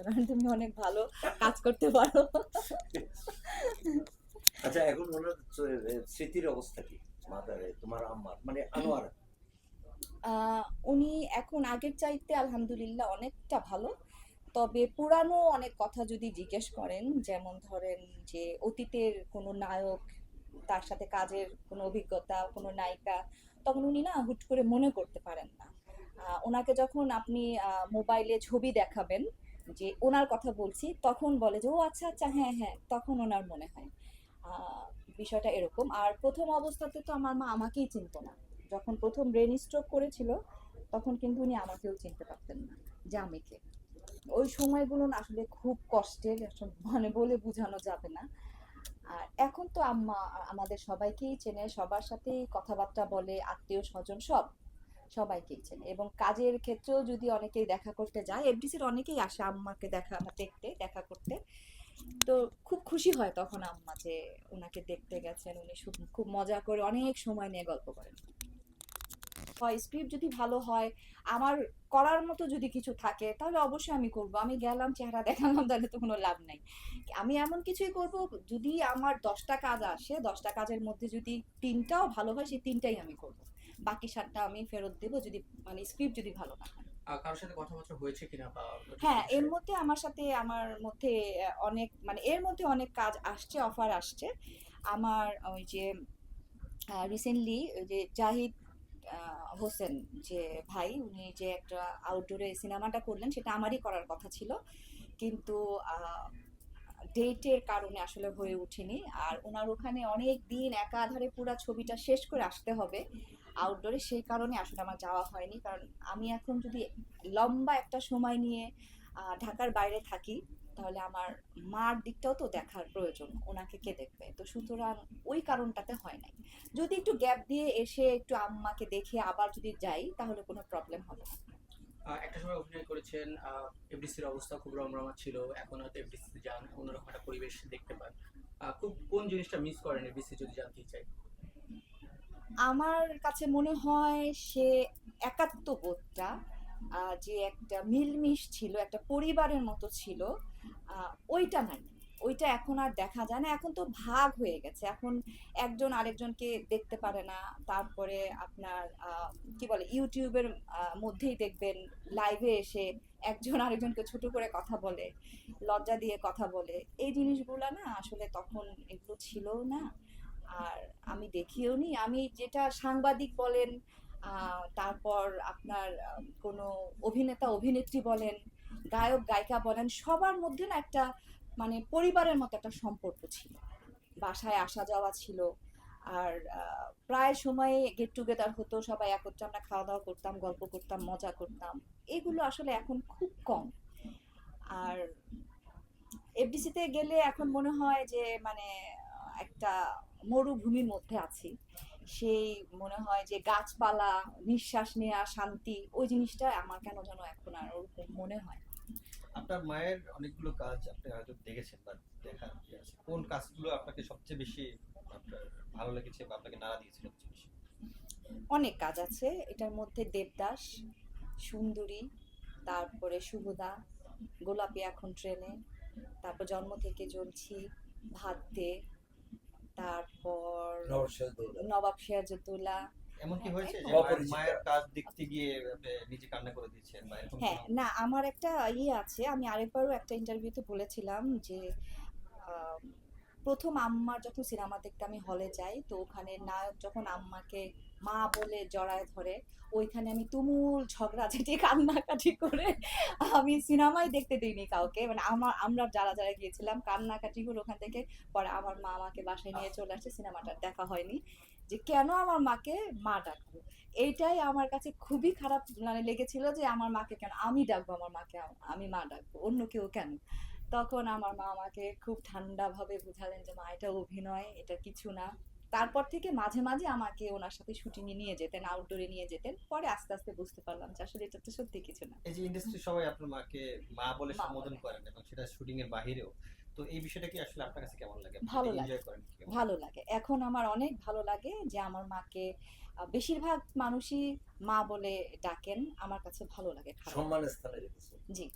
বলে কারণ তুমি অনেক ভালো কাজ করতে পারো। আচ্ছা এখন ওনার স্মৃতির অবস্থা কি? মাদারে তোমার আম্মার মানে আনোয়ার। উনি এখন আগের চাইতে আলহামদুলিল্লাহ অনেকটা ভালো। তবে পুরানো অনেক কথা যদি জিজ্ঞেস করেন যেমন ধরেন যে অতীতের কোনো নায়ক তার সাথে কাজের কোনো অভিজ্ঞতা কোনো নায়িকা তখন উনি না হুট করে মনে করতে পারেন না। ওনাকে যখন আপনি মোবাইলে ছবি দেখাবেন যে ওনার কথা বলছি, তখন বলে যে, ও আচ্ছা আচ্ছা হ্যাঁ হ্যাঁ। তখন ওনার মনে হয় বিষয়টা এরকম। আর প্রথম অবস্থাতে তো আমার মা আমাকেই চিনতো না। যখন প্রথম ব্রেন স্ট্রোক করেছিল, তখন কিন্তু উনি আমাকেও চিনতে পারতেন না, যে আমি কে। ওই সময়গুলো আসলে খুব কষ্টের মানে বলে বোঝানো যাবে না। আর এখন তো আম্মা, আমাদের সবাইকেই চেনে, সবার সাথেই কথাবার্তা বলে আত্মীয় স্বজন সব। সবাইকেই চেনে এবং কাজের ক্ষেত্রেও যদি অনেকেই দেখা করতে যায় এফডিসির অনেকেই আসে আম্মাকে দেখা দেখতে, দেখা করতে। তো খুব খুশি হয় তখন আম্মা যে ওনাকে দেখতে গেছেন, উনি খুব মজা করে অনেক সময় নিয়ে গল্প করেন। হয়, স্ক্রিপ্ট যদি ভালো হয়, আমার করার মতো যদি কিছু থাকে, তাহলে অবশ্যই আমি করব। আমি গেলাম, চেহারা দেখালাম, তাহলে তো কোনো লাভ নাই। আমি এমন কিছুই করব, যদি আমার দশটা কাজ আসে, দশটা কাজের মধ্যে যদি তিনটাও ভালো হয়, সেই তিনটাই আমি করব। বাকি সাতটা আমি ফেরত দেবো যদি মানে স্ক্রিপ্ট যদি ভালো না হয়। কারোর সাথে কথাবার্তা হয়েছে কিনা বা হ্যাঁ এর মধ্যে আমার সাথে আমার মধ্যে অনেক মানে এর মধ্যে অনেক কাজ আসছে অফার আসছে। আমার ওই যে রিসেন্টলি যে জাহিদ হোসেন যে ভাই উনি যে একটা আউটডোরে সিনেমাটা করলেন সেটা আমারই করার কথা ছিল। কিন্তু ডেটের কারণে আসলে হয়ে ওঠেনি। আর ওনার ওখানে অনেক দিন একাধারে পুরো ছবিটা শেষ করে আসতে হবে। আউটডোরে সেই কারণে আসলে আমার যাওয়া হয়নি। কারণ আমি এখন যদি লম্বা একটা সময় নিয়ে ঢাকার বাইরে থাকি, তাহলে আমার মার দিকটাও তো দেখার প্রয়োজন, ওনাকে কে দেখবে? তো সুতরাং ওই কারণটাতে হয় নাই। যদি একটু গ্যাপ দিয়ে এসে একটু আম্মাকে দেখে আবার যদি যাই, তাহলে কোনো প্রবলেম হবে না। সময় অভিনয় করেছেন এফডিসির অবস্থা খুব রমরমা ছিল। এখন হয়তো এফডিসিতে যান, অন্যরকম একটা পরিবেশ দেখতে পান। খুব, কোন জিনিসটা মিস করেন এফডিসি যদি জানতে চাই? আমার কাছে মনে হয় সে একাত্মবোধটা যে একটা মিলমিশ ছিল, একটা পরিবারের মতো ছিল ওইটা নাই। ওইটা এখন আর দেখা যায় না। এখন তো ভাগ হয়ে গেছে। এখন একজন আরেকজনকে দেখতে পারে না। তারপরে আপনার কি বলে, ইউটিউবের মধ্যেই দেখবেন লাইভে এসে একজন আরেকজনকে ছোট করে কথা বলে, লজ্জা দিয়ে কথা বলে। এই জিনিসগুলো না আসলে তখন এগুলো ছিল না। আর আমি দেখিও নি। আমি যেটা সাংবাদিক বলেন তারপর আপনার কোনো অভিনেতা, অভিনেত্রী বলেন, গায়ক, গায়িকা বলেন, সবার মধ্যে না একটা মানে পরিবারের মতো একটা সম্পর্ক ছিল। বাসায় আসা যাওয়া ছিল আর প্রায় সময় গেট টুগেদার হতো, সবাই একত্রে আমরা খাওয়া দাওয়া করতাম, গল্প করতাম, মজা করতাম। এগুলো আসলে এখন খুব কম। আর এফডিসিতে গেলে এখন মনে হয় যে মানে একটা মরুভূমির মধ্যে আছি। সেই মনে হয় যে গাছপালা, নিঃশ্বাস নেওয়া শান্তি, ওই জিনিসটা আমার কেন যেন এখন আর ওরকম মনে হয় আপনার মায়ের অনেকগুলো কাজ আপনি হয়তো দেখেছেন বা দেখার ইয়ে কোন কাজগুলো আপনাকে সবচেয়ে বেশি আপনার ভালো লেগেছে বা আপনাকে নাড়া দিয়েছিল সবচেয়ে বেশি? অনেক কাজ আছে। এটার মধ্যে দেবদাস সুন্দরী তারপরে শুভদা গোলাপি এখন ট্রেনে তারপর জন্ম থেকে জ্বলছি ভাত দে তারপর নবাব সিরাজউদ্দৌলা এমন কি হয়েছে যে হ্যাঁ, মায়ের- কাজ দেখতে গিয়ে নিজে কান্না করে দিয়েছেন হ্যাঁ না আমার একটা ইয়ে আছে। আমি আরেকবারও একটা ইন্টারভিউতে বলেছিলাম যে প্রথম আম্মার যখন সিনেমা দেখতে আমি হলে যাই তো ওখানে নায়ক যখন আম্মাকে মা বলে জড়ায় ধরে ওইখানে আমি তুমুল ঝগড়াঝাটি কান্নাকাটি করে আমি সিনেমাই দেখতে দিইনি কাউকে। মানে আমার আমরা যারা যারা গিয়েছিলাম কান্নাকাটি করে ওখান থেকে পরে আমার মা আমাকে বাসায় নিয়ে চলে আসছে সিনেমাটা দেখা হয়নি। যে কেন আমার মাকে মা ডাকবো? এইটাই আমার কাছে খুবই খারাপ মানে লেগেছিল যে আমার মাকে কেন আমি ডাকবো আমার মাকে আমি মা ডাকবো অন্য কেউ কেন? তখন আমার মা আমাকে খুব ঠান্ডাভাবে বুঝালেন যে মা এটা অভিনয় এটা কিছু না। তারপর থেকে মাঝে মাঝে আমাকে ওনার সাথে শুটিং এ নিয়ে যেতেন আউটডোরে নিয়ে যেতেন। পরে আস্তে আস্তে বুঝতে পারলাম যে আসলে এটা তো সত্যি কিছু না। এই যে ইন্ডাস্ট্রি সবাই আপনার মাকে মা বলে সম্বোধন করেন এবং সেটা শুটিং এর বাহিরেও তো এই বিষয়টা কি আসলে আপনার কাছে কেমন লাগে? ভালো লাগে। ভালো লাগে। এখন আমার অনেক ভালো লাগে যে আমার মাকে বেশিরভাগ মানুষই মা বলে ডাকেন। আমার কাছে ভালো লাগে সম্মান স্থানে জি।